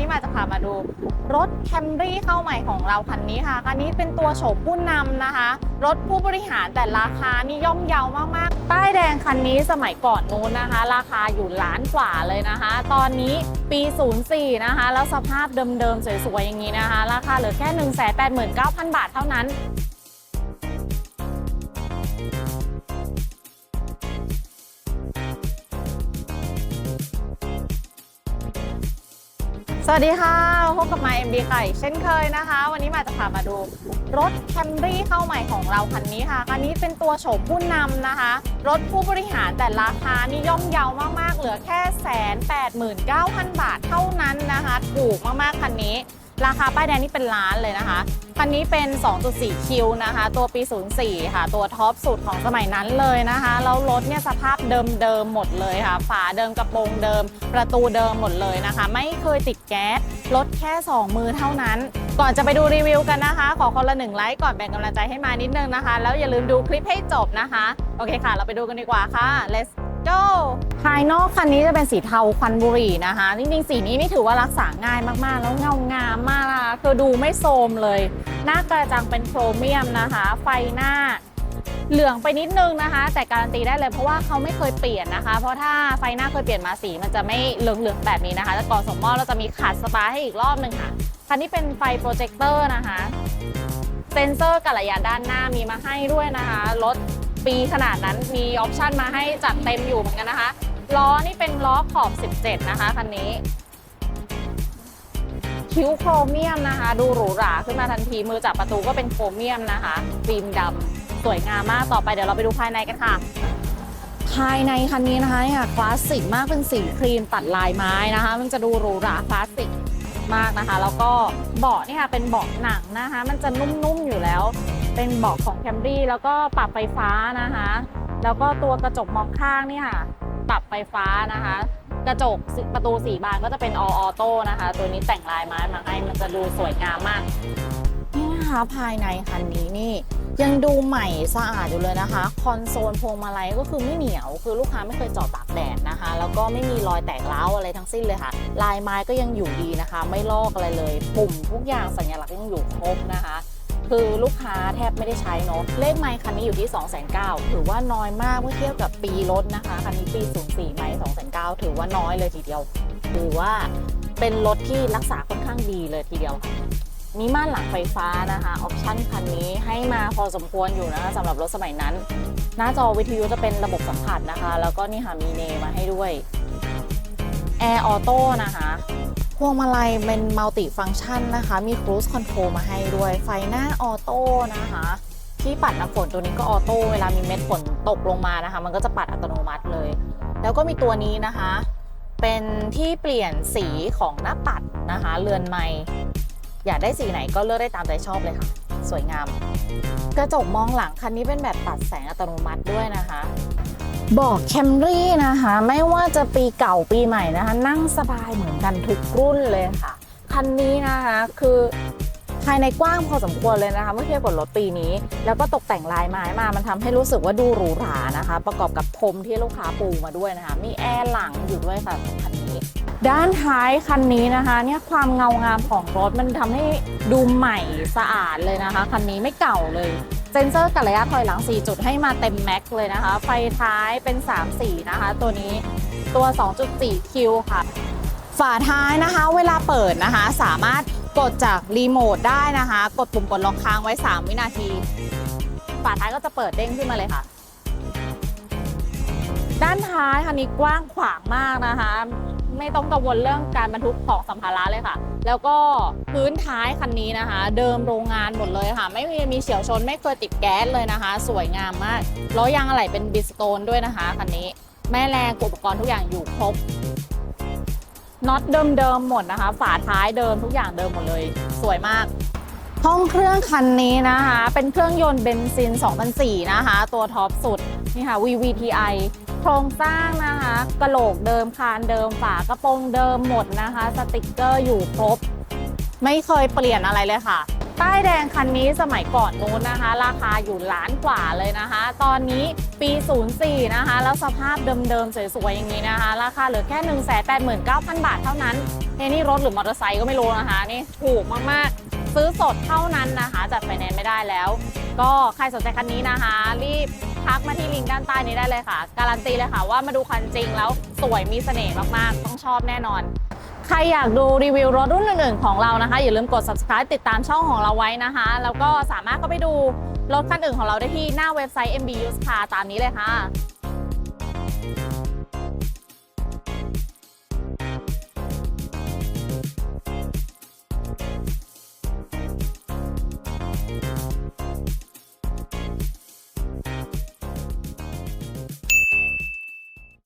นี้มาจะพามาดูรถแคมรี่เข้าใหม่ของเราคันนี้ค่ะ คันนี้เป็นตัวโฉมผู้นำนะคะ รถผู้บริหารแต่ราคานี่ย่อมเยาวมากๆ ป้ายแดงคันนี้สมัยก่อนนู้นนะคะ ราคาอยู่ล้านกว่าเลยนะคะ ตอนนี้ปี 04 นะคะ แล้วสภาพเดิมๆ สวยๆ อย่างนี้นะคะ ราคาเหลือแค่ 189,000 บาทเท่านั้น วัสดีค่ะ พบกับมา MD ไก่เช่นเคยนะคะ วันนี้มาจะพามาดู รถแคมรี่เข้าใหม่ของเราคันนี้ค่ะคันนี้เป็นตัวโฉมผู้นำนะคะ รถผู้บริหารแต่ราคานี่ย่อมเยาวมากๆ เหลือแค่แสนแปดหมื่นเก้าพันบาทเท่านั้นนะคะ ถูกมากๆคันนี้ ราคาป้ายแดงนี่เป็นล้านเลยนะคะคันนี้เป็น 2.4 คิวนะคะ ตัวปี 04 ค่ะ ตัวท็อปสุดของสมัยนั้นเลยนะคะ แล้วรถเนี่ยสภาพเดิมๆหมดเลยค่ะ ฝาเดิมกระโปรงเดิม ประตูเดิมหมดเลยนะคะ ไม่เคยติดแก๊ส รถแค่ 2 มือเท่านั้น ก่อนจะไปดูรีวิวกันนะคะ ขอคนละหนึ่งไลค์ก่อนแบ่งกำลังใจให้มานิดนึงนะคะ แล้วอย่าลืมดูคลิปให้จบนะคะ โอเคค่ะ เราไปดูกันดีกว่าค่ะ let's go ภายนอกคันนี้จะเป็นสีเทาควันบุหรี่นะคะ จริงๆ สีนี้นี่ถือว่ารักษาง่ายมากๆ แล้วเงางามมากนะคะคือดูไม่โทรมเลย หน้ากระจังเป็นโครเมียมนะคะ ไฟหน้าเหลืองไปนิดนึงนะคะ แต่การันตีได้เลยเพราะว่าเขาไม่เคยเปลี่ยนนะคะ เพราะถ้าไฟหน้าเคยเปลี่ยนมาสีมันจะไม่เหลืองๆแบบนี้นะคะแต่ก่อนส่งมอบเราจะมีขัดสปาให้อีกรอบหนึ่งค่ะคันนี้เป็นไฟโปรเจคเตอร์นะคะเซนเซอร์กับระยะด้านหน้ามีมาให้ด้วยนะคะรถ ปีขนาดนั้นมีออปชันมาให้จัดเต็มอยู่เหมือนกันนะคะ ล้อนี่เป็นล้อขอบ 17 นะคะคันนี้ คิ้วโครเมียมนะคะ ดูหรูหราขึ้นมาทันที มือจับประตูก็เป็นโครเมียมนะคะฟิล์มดำสวยงามมากต่อไปเดี๋ยวเราไปดูภายในกันค่ะ ภายในคันนี้นะคะเนี่ยคลาสสิกมากเป็นสีครีมตัดลายไม้นะคะ มันจะดูหรูหราคลาสสิกมากนะคะ แล้วก็เบาะนี่ค่ะเป็นเบาะหนังนะคะ มันจะนุ่มๆอยู่แล้ว เป็นเบาะของแคมรี่แล้วก็ปรับไฟฟ้านะคะ แล้วก็ตัวกระจกมองข้างนี่ค่ะ ปรับไฟฟ้านะคะ กระจกประตูสีบานก็จะเป็นออโต้นะคะ ตัวนี้แต่งลายไม้มาให้มันจะดูสวยงามมากนี่นะคะภายในคันนี้นี่ยังดูใหม่สะอาดอยู่เลยนะคะ คอนโซลพวงมาลัยก็คือไม่เหนียว คือลูกค้าไม่เคยจอดตากแดดนะคะ แล้วก็ไม่มีรอยแตกร้าอะไรทั้งสิ้นเลยค่ะ ลายไม้ก็ยังอยู่ดีนะคะ ไม่ลอกอะไรเลย ปุ่มทุกอย่างสัญลักษณ์ยังอยู่ครบนะคะ คือลูกค้าแทบไม่ได้ใช้เนอะเลขไมค์คันนี้อยู่ที่ 2 9 0 0 0ถือว่าน้อยมากเมื่อเทียบกับปีรถนะคะคันนี้ปี 04 ไมค์2 0 0 0 ถือว่าน้อยเลยทีเดียวถือว่าเป็นรถที่รักษาค่อนข้างดีเลยทีเดียวค่ะมีม่านหลังไฟฟ้านะคะออปชั่นคันนี้ให้มาพอสมควรอยู่นะคะสำหรับรถสมัยนั้น หน้าจอวิทยุจะเป็นระบบสัมผัสนะคะ แล้วก็นี่ค่ะมีเนมาให้ด้วยแอร์ออโต้นะคะ พวงมาลัยเป็นมัลติฟัง c t ชันนะคะ มี Cruise Control มาให้ด้วย ไฟหน้าออโต้นะคะ ที่ปัดน้ำฝนตัวนี้ก็ออโต้เวลามีเม็ดฝนตกลงมานะคะ มันก็จะปัดอัตโนมัติเลย แล้วก็มีตัวนี้นะคะ เป็นที่เปลี่ยนสีของหน้าปัดนะคะ เรือนไม้อยากได้สีไหนก็เลือกได้ตามใจชอบเลยค่ะ สวยงาม กระจกมองหลังคันนี้เป็นแบบตัดแสงอัตโนมัติด้วยนะคะ บอกแคมรี่นะคะ ไม่ว่าจะปีเก่าปีใหม่นะคะ นั่งสบายเหมือนกันทุกรุ่นเลยค่ะ คันนี้นะคะคือภายในกว้างพอสมควรเลยนะคะเมื่อเทียบกับรถปีนี้ แล้วก็ตกแต่งลายไม้มา มันทำให้รู้สึกว่าดูหรูหรานะคะ ประกอบกับพรมที่ลูกค้าปูมาด้วยนะคะ มีแอร์หลังอยู่ด้วยค่ะคันนี้ ด้านท้ายคันนี้นะคะ เนี่ยความเงางามของรถมันทำให้ดูใหม่สะอาดเลยนะคะ คันนี้ไม่เก่าเลย เซนเซอร์กับระยะถอยหลัง 4 จุดให้มาเต็มแม็กซ์เลยนะคะ ไฟท้ายเป็น 3 สีนะคะ ตัวนี้ตัว 2.4 คิวค่ะ ฝาท้ายนะคะ เวลาเปิดนะคะ สามารถกดจากรีโมทได้นะคะ กดปุ่มกดล็อกค้างไว้ 3 วินาที ฝาท้ายก็จะเปิดเด้งขึ้นมาเลยค่ะ ด้านท้ายคันนี้กว้างขวางมากนะคะ ไม่ต้องกังวลเรื่องการบรรทุกของสัมภาระเลยค่ะ แล้วก็พื้นท้ายคันนี้นะคะ เดิมโรงงานหมดเลยค่ะ ไม่มีมีเฉียวชนไม่เคยติดแก๊สเลยนะคะ สวยงามมากล้อยางอะไหล่เป็นบิสโตนด้วยนะคะคันนี้แม่แรงอุปกรณ์ทุกอย่างอยู่ครบน็อตเดิมๆหมดนะคะ ฝาท้ายเดิมทุกอย่างเดิมหมดเลย สวยมาก ห้องเครื่องคันนี้นะคะ เป็นเครื่องยนต์เบนซิน 2004 นะคะ ตัวท็อปสุด นี่ค่ะ VVTi โครงสร้างนะคะกระโหลกเดิมคานเดิมฝากระโปรงเดิมหมดนะคะ สติกเกอร์อยู่ครบ ไม่เคยเปลี่ยนอะไรเลยค่ะ ป้ายแดงคันนี้สมัยก่อนนู้นนะคะ ราคาอยู่ล้านกว่าเลยนะคะ ตอนนี้ปี 04 นะคะ แล้วสภาพเดิมๆ สวยๆ อย่างนี้นะคะ ราคาเหลือแค่ 1 8 9 0 0 0 บาทเท่านั้นเฮ้นี่รถหรือมอเตอร์ไซค์ก็ไม่รู้นะคะ นี่ถูกมากๆ ซื้อสดเท่านั้นนะคะจัดไฟแนนซ์ไม่ได้แล้ว ก็ใครสนใจคันนี้นะคะ รีบทักมาที่ลิงก์ด้านใต้นี้ได้เลยค่ะ การันตีเลยค่ะว่ามาดูคันจริงแล้วสวยมีเสน่ห์มากๆ ต้องชอบแน่นอน ใครอยากดูรีวิวรถรุ่นอื่นๆของเรานะคะ อย่าลืมกด subscribe ติดตามช่องของเราไว้นะคะ แล้วก็สามารถเข้าไปดูรถคันอื่นของเราได้ที่หน้าเว็บไซต์ MB Used Car ตามนี้เลยค่ะ